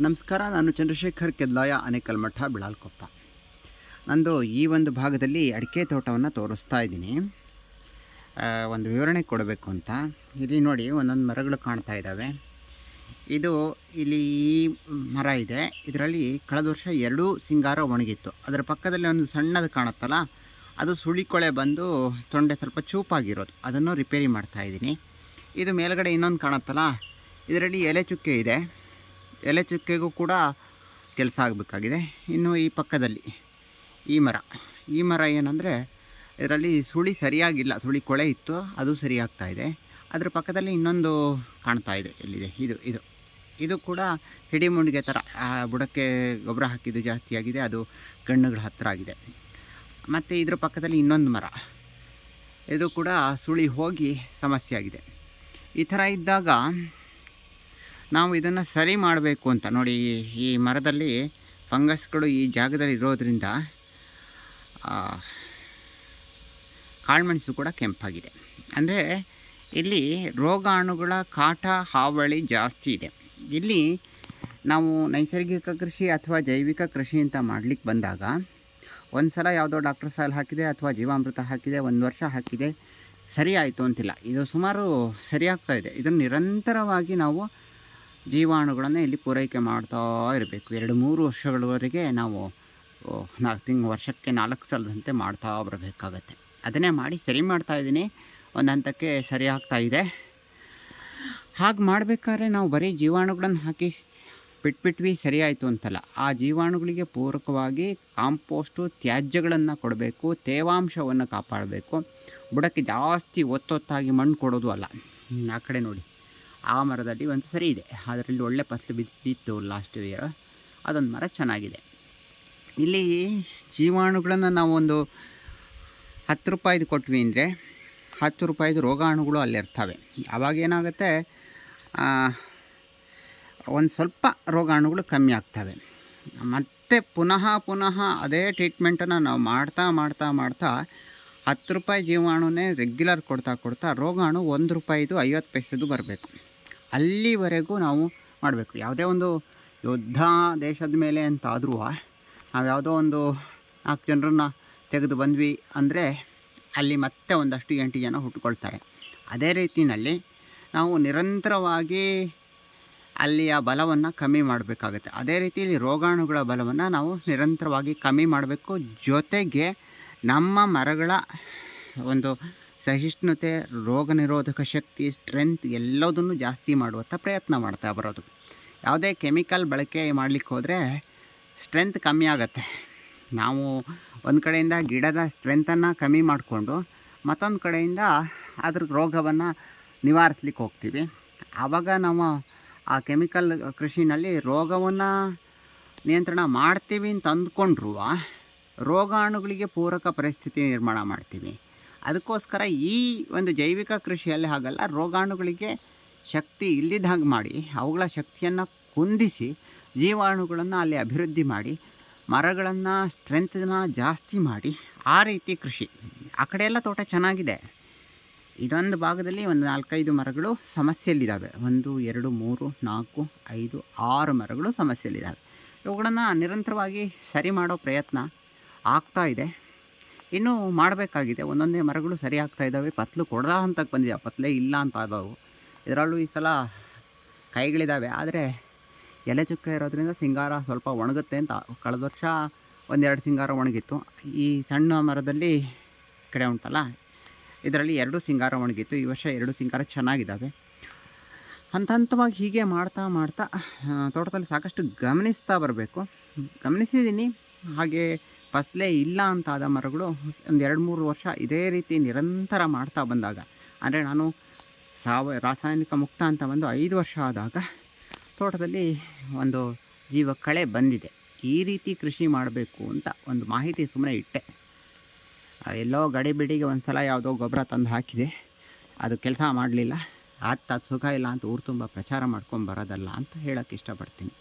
ನಮಸ್ಕಾರ, ನಾನು ಚಂದ್ರಶೇಖರ್ ಕೆದ್ಲಾಯ ಅನೇಕಲ್ ಮಠ ಬಿಳಾಲ್ಕೊಪ್ಪ. ನಂದು ಈ ಒಂದು ಭಾಗದಲ್ಲಿ ಅಡಿಕೆ ತೋಟವನ್ನು ತೋರಿಸ್ತಾ ಇದ್ದೀನಿ. ಒಂದು ವಿವರಣೆ ಕೊಡಬೇಕು ಅಂತ. ಇಲ್ಲಿ ನೋಡಿ, ಒಂದೊಂದು ಮರಗಳು ಕಾಣ್ತಾ ಇದ್ದಾವೆ ಇದು ಇಲ್ಲಿ ಈ ಮರ ಇದೆ. ಇದರಲ್ಲಿ ಕಳೆದ ವರ್ಷ ಎರಡೂ ಸಿಂಗಾರ ಒಣಗಿತ್ತು. ಅದರ ಪಕ್ಕದಲ್ಲಿ ಒಂದು ಸಣ್ಣದು ಕಾಣುತ್ತಲ್ಲ, ಅದು ಸುಳಿಕೊಳೆ ಬಂದು ತೊಂಡೆ ಸ್ವಲ್ಪ ಚೂಪಾಗಿರೋದು. ಅದನ್ನು ರಿಪೇರಿ ಮಾಡ್ತಾ ಇದ್ದೀನಿ. ಇದು ಮೇಲ್ಗಡೆ ಇನ್ನೊಂದು ಕಾಣುತ್ತಲ್ಲ, ಇದರಲ್ಲಿ ಎಲೆ ಚುಕ್ಕೆ ಇದೆ. ಎಲೆ ಚುಕ್ಕೆಗೂ ಕೂಡ ಕೆಲಸ ಆಗಬೇಕಾಗಿದೆ. ಇನ್ನು ಈ ಪಕ್ಕದಲ್ಲಿ ಈ ಮರ. ಈ ಮರ ಏನಂದರೆ ಇದರಲ್ಲಿ ಸುಳಿ ಸರಿಯಾಗಿಲ್ಲ. ಸುಳಿ ಕೊಳೆ ಇತ್ತು, ಅದು ಸರಿಯಾಗ್ತಾ ಇದೆ. ಅದ್ರ ಪಕ್ಕದಲ್ಲಿ ಇನ್ನೊಂದು ಕಾಣ್ತಾ ಇದೆ, ಎಲ್ಲಿದೆ? ಇದು ಇದು. ಇದು ಕೂಡ ಹಿಡಿಮುಂಡಿಗೆ ಥರ ಬುಡಕ್ಕೆ ಗೊಬ್ಬರ ಹಾಕಿದ್ದು ಜಾಸ್ತಿಯಾಗಿದೆ. ಅದು ಕಣ್ಣುಗಳ ಹತ್ತಿರ ಆಗಿದೆ. ಮತ್ತು ಇದ್ರ ಪಕ್ಕದಲ್ಲಿ ಇನ್ನೊಂದು ಮರ. ಇದು ಕೂಡ ಸುಳಿ ಹೋಗಿ ಸಮಸ್ಯೆ ಆಗಿದೆ ಈ ಥರ ಇದ್ದಾಗ ನಾವು ಇದನ್ನು ಸರಿ ಮಾಡಬೇಕು ಅಂತ ನೋಡಿ, ಈ- ಮರದಲ್ಲಿ ಫಂಗಸ್ಗಳು ಈ ಜಾಗದಲ್ಲಿ ಇರೋದ್ರಿಂದ ಕಾಳುಮೆಣಸು ಕೂಡ ಕೆಂಪಾಗಿದೆ. ಅಂದರೆ ಇಲ್ಲಿ ರೋಗಾಣುಗಳ ಕಾಟ, ಹಾವಳಿ ಜಾಸ್ತಿ ಇದೆ. ಇಲ್ಲಿ ನಾವು ನೈಸರ್ಗಿಕ ಕೃಷಿ ಅಥವಾ ಜೈವಿಕ ಕೃಷಿ ಅಂತ ಮಾಡಲಿಕ್ಕೆ ಬಂದಾಗ ಒಂದು ಸಲ ಯಾವುದೋ ಡಾಕ್ಟರ್ ಸಾಲ್ ಹಾಕಿದೆ ಅಥವಾ ಜೀವಾಮೃತ ಹಾಕಿದೆ, ಒಂದು ವರ್ಷ ಹಾಕಿದೆ, ಸರಿ ಆಯಿತು ಅಂತಿಲ್ಲ. ಇದು ಸುಮಾರು ಸರಿಯಾಗ್ತಾ ಇದೆ. ಇದನ್ನು ನಿರಂತರವಾಗಿ ನಾವು ಜೀವಾಣುಗಳನ್ನು ಇಲ್ಲಿ ಪೂರೈಕೆ ಮಾಡ್ತಾ ಇರಬೇಕು. ಎರಡು ಮೂರು ವರ್ಷಗಳವರೆಗೆ ನಾವು ನಾಲ್ಕು ತಿಂಗಳು ವರ್ಷಕ್ಕೆ ನಾಲ್ಕು ಸಲದಂತೆ ಮಾಡ್ತಾ ಬರಬೇಕಾಗತ್ತೆ. ಅದನ್ನೇ ಮಾಡಿ ಸರಿ ಮಾಡ್ತಾ ಇದ್ದೀನಿ. ಒಂದು ಹಂತಕ್ಕೆ ಸರಿ ಇದೆ. ಹಾಗೆ ಮಾಡಬೇಕಾದ್ರೆ ನಾವು ಬರೀ ಜೀವಾಣುಗಳನ್ನು ಹಾಕಿ ಬಿಟ್ಬಿಟ್ವಿ, ಸರಿ ಆಯಿತು ಅಂತಲ್ಲ. ಆ ಜೀವಾಣುಗಳಿಗೆ ಪೂರಕವಾಗಿ ಕಾಂಪೋಸ್ಟು, ತ್ಯಾಜ್ಯಗಳನ್ನು ಕೊಡಬೇಕು, ತೇವಾಂಶವನ್ನು ಕಾಪಾಡಬೇಕು. ಬುಡಕ್ಕೆ ಜಾಸ್ತಿ ಒತ್ತೊತ್ತಾಗಿ ಮಣ್ಣು ಕೊಡೋದು ಅಲ್ಲ. ಆ ಕಡೆ ನೋಡಿ. ಆ ಮರದಲ್ಲಿ ಒಂದು ಸರಿ ಇದೆ. ಅದರಲ್ಲಿ ಒಳ್ಳೆ ಫಸಲು ಬಿದ್ದಿತ್ತು ಲಾಸ್ಟ್ ಇಯರ್ ಅದೊಂದು ಮರ ಚೆನ್ನಾಗಿದೆ. ಇಲ್ಲಿ ಜೀವಾಣುಗಳನ್ನು ನಾವು ಒಂದು ಹತ್ತು ರೂಪಾಯಿದು ಕೊಟ್ವಿ ಅಂದರೆ, ಹತ್ತು ರೂಪಾಯಿದು ರೋಗಾಣುಗಳು ಅಲ್ಲಿರ್ತವೆ ಅವಾಗ ಏನಾಗುತ್ತೆ ಒಂದು ಸ್ವಲ್ಪ ರೋಗಾಣುಗಳು ಕಮ್ಮಿ ಆಗ್ತವೆ. ಮತ್ತು ಪುನಃ ಪುನಃ ಅದೇ ಟ್ರೀಟ್ಮೆಂಟನ್ನು ನಾವು ಮಾಡ್ತಾ ಮಾಡ್ತಾ ಮಾಡ್ತಾ ಹತ್ತು ರೂಪಾಯಿ ಜೀವಾಣುನೇ ರೆಗ್ಯುಲರ್ ಕೊಡ್ತಾ ಕೊಡ್ತಾ ರೋಗಾಣು ಒಂದು ರೂಪಾಯಿದು ಐವತ್ತು ಪೈಸೆದು ಬರಬೇಕು. ಅಲ್ಲಿವರೆಗೂ ನಾವು ಮಾಡಬೇಕು. ಯಾವುದೇ ಒಂದು ಯುದ್ಧ ದೇಶದ ಮೇಲೆ ಅಂತಾದರೂ ನಾವು ಯಾವುದೋ ಒಂದು ನಾಲ್ಕು ಜನರನ್ನ ತೆಗೆದು ಬಂದ್ವಿ ಅಂದರೆ ಅಲ್ಲಿ ಮತ್ತೆ ಒಂದಷ್ಟು ಎಂಟು ಜನ ಹುಟ್ಟುಕೊಳ್ತಾರೆ. ಅದೇ ರೀತಿಯಲ್ಲಿ ನಾವು ನಿರಂತರವಾಗಿ ಅಲ್ಲಿಯ ಬಲವನ್ನು ಕಮ್ಮಿ ಮಾಡಬೇಕಾಗುತ್ತೆ. ಅದೇ ರೀತಿಯಲ್ಲಿ ರೋಗಾಣುಗಳ ಬಲವನ್ನು ನಾವು ನಿರಂತರವಾಗಿ ಕಮ್ಮಿ ಮಾಡಬೇಕು. ಜೊತೆಗೆ ನಮ್ಮ ಮರಗಳ ಒಂದು ಸಹಿಷ್ಣುತೆ ರೋಗ ನಿರೋಧಕ ಶಕ್ತಿ ಸ್ಟ್ರೆಂತ್ ಎಲ್ಲದನ್ನು ಜಾಸ್ತಿ ಮಾಡುವಂಥ ಪ್ರಯತ್ನ ಮಾಡ್ತಾ ಬರೋದು. ಯಾವುದೇ ಕೆಮಿಕಲ್ ಬಳಕೆ ಮಾಡಲಿಕ್ಕೆ ಹೋದರೆ ಸ್ಟ್ರೆಂತ್ ಕಮ್ಮಿ ಆಗುತ್ತೆ. ನಾವು ಒಂದು ಕಡೆಯಿಂದ ಗಿಡದ ಸ್ಟ್ರೆಂತನ್ನು ಕಮ್ಮಿ ಮಾಡಿಕೊಂಡು, ಮತ್ತೊಂದು ಕಡೆಯಿಂದ ಅದ್ರ ರೋಗವನ್ನು ನಿವಾರಿಸ್ಲಿಕ್ಕೆ ಹೋಗ್ತೀವಿ. ಆವಾಗ ನಾವು ಆ ಕೆಮಿಕಲ್ ಕೃಷಿನಲ್ಲಿ ರೋಗವನ್ನು ನಿಯಂತ್ರಣ ಮಾಡ್ತೀವಿ ಅಂತ ಅಂದ್ಕೊಂಡ್ರೂ, ರೋಗಾಣುಗಳಿಗೆ ಪೂರಕ ಪರಿಸ್ಥಿತಿ ನಿರ್ಮಾಣ ಮಾಡ್ತೀವಿ. ಅದಕ್ಕೋಸ್ಕರ ಈ ಒಂದು ಜೈವಿಕ ಕೃಷಿಯಲ್ಲಿ ಹಾಗಲ್ಲ, ರೋಗಾಣುಗಳಿಗೆ ಶಕ್ತಿ ಇಲ್ಲಿದ್ದ ಹಾಗೆ ಮಾಡಿ, ಅವುಗಳ ಶಕ್ತಿಯನ್ನು ಕುಂದಿಸಿ, ಜೀವಾಣುಗಳನ್ನು ಅಲ್ಲಿ ಅಭಿವೃದ್ಧಿ ಮಾಡಿ, ಮರಗಳನ್ನು ಸ್ಟ್ರೆಂತನ್ನ ಜಾಸ್ತಿ ಮಾಡಿ, ಆ ರೀತಿ ಕೃಷಿ. ಆ ಕಡೆ ಎಲ್ಲ ತೋಟ ಚೆನ್ನಾಗಿದೆ. ಇದೊಂದು ಭಾಗದಲ್ಲಿ ಒಂದು ನಾಲ್ಕೈದು ಮರಗಳು ಸಮಸ್ಯೆಯಲ್ಲಿದ್ದಾವೆ. ಒಂದು, ಎರಡು, ಮೂರು, ನಾಲ್ಕು, ಐದು, ಆರು ಮರಗಳು ಸಮಸ್ಯೆಯಲ್ಲಿದ್ದಾವೆ. ಇವುಗಳನ್ನು ನಿರಂತರವಾಗಿ ಸರಿ ಮಾಡೋ ಪ್ರಯತ್ನ ಆಗ್ತಾ ಇದೆ. ಇನ್ನೂ ಮಾಡಬೇಕಾಗಿದೆ. ಒಂದೊಂದೇ ಮರಗಳು ಸರಿ ಆಗ್ತಾ ಇದ್ದಾವೆ. ಪತ್ಲು ಕೊಡದ ಹಂತಕ್ಕೆ ಬಂದಿದೆ. ಪತ್ಲೆ ಇಲ್ಲ ಅಂತ ಆದವು. ಇದರಲ್ಲೂ ಈ ಸಲ ಕೈಗಳಿದ್ದಾವೆ ಆದರೆ ಎಲೆ ಚುಕ್ಕ ಇರೋದ್ರಿಂದ ಸಿಂಗಾರ ಸ್ವಲ್ಪ ಒಣಗುತ್ತೆ ಅಂತ. ಕಳೆದ ವರ್ಷ ಒಂದೆರಡು ಸಿಂಗಾರ ಒಣಗಿತ್ತು. ಈ ಸಣ್ಣ ಮರದಲ್ಲಿ ಕಡೆ ಉಂಟಲ್ಲ? ಇದರಲ್ಲಿ ಎರಡು ಸಿಂಗಾರ ಒಣಗಿತ್ತು. ಈ ವರ್ಷ ಎರಡು ಸಿಂಗಾರ ಚೆನ್ನಾಗಿದ್ದಾವೆ ಹಂತ ಹಂತವಾಗಿ ಹೀಗೆ ಮಾಡ್ತಾ ಮಾಡ್ತಾ ತೋಟದಲ್ಲಿ ಸಾಕಷ್ಟು ಗಮನಿಸ್ತಾ ಬರಬೇಕು. ಗಮನಿಸಿದ್ದೀನಿ ಹಾಗೆ ಫಸಲೇ ಇಲ್ಲ ಅಂತಾದ ಮರಗಳು ಒಂದು ಎರಡು ಮೂರು ವರ್ಷ ಇದೇ ರೀತಿ ನಿರಂತರ ಮಾಡ್ತಾ ಬಂದಾಗ, ಅಂದರೆ ನಾನು ಸಾವ, ರಾಸಾಯನಿಕ ಮುಕ್ತ ಅಂತ ಬಂದು ಐದು ವರ್ಷ ಆದಾಗ ತೋಟದಲ್ಲಿ ಒಂದು ಜೀವ ಕಳೆ ಬಂದಿದೆ. ಈ ರೀತಿ ಕೃಷಿ ಮಾಡಬೇಕು ಅಂತ ಒಂದು ಮಾಹಿತಿ ಸುಮ್ಮನೆ ಇಟ್ಟೆ. ಎಲ್ಲೋ ಗಡಿಬಿಡಿಗೆ ಒಂದು ಸಲ ಯಾವುದೋ ಗೊಬ್ಬರ ತಂದು ಹಾಕಿದೆ. ಅದು ಕೆಲಸ ಮಾಡಲಿಲ್ಲ. ಆತ ಸುಖ ಇಲ್ಲ ಅಂತ ಊರು ತುಂಬ ಪ್ರಚಾರ ಮಾಡ್ಕೊಂಡು ಬರೋದಲ್ಲ ಅಂತ ಹೇಳೋಕ್ಕೆ ಇಷ್ಟಪಡ್ತೀನಿ.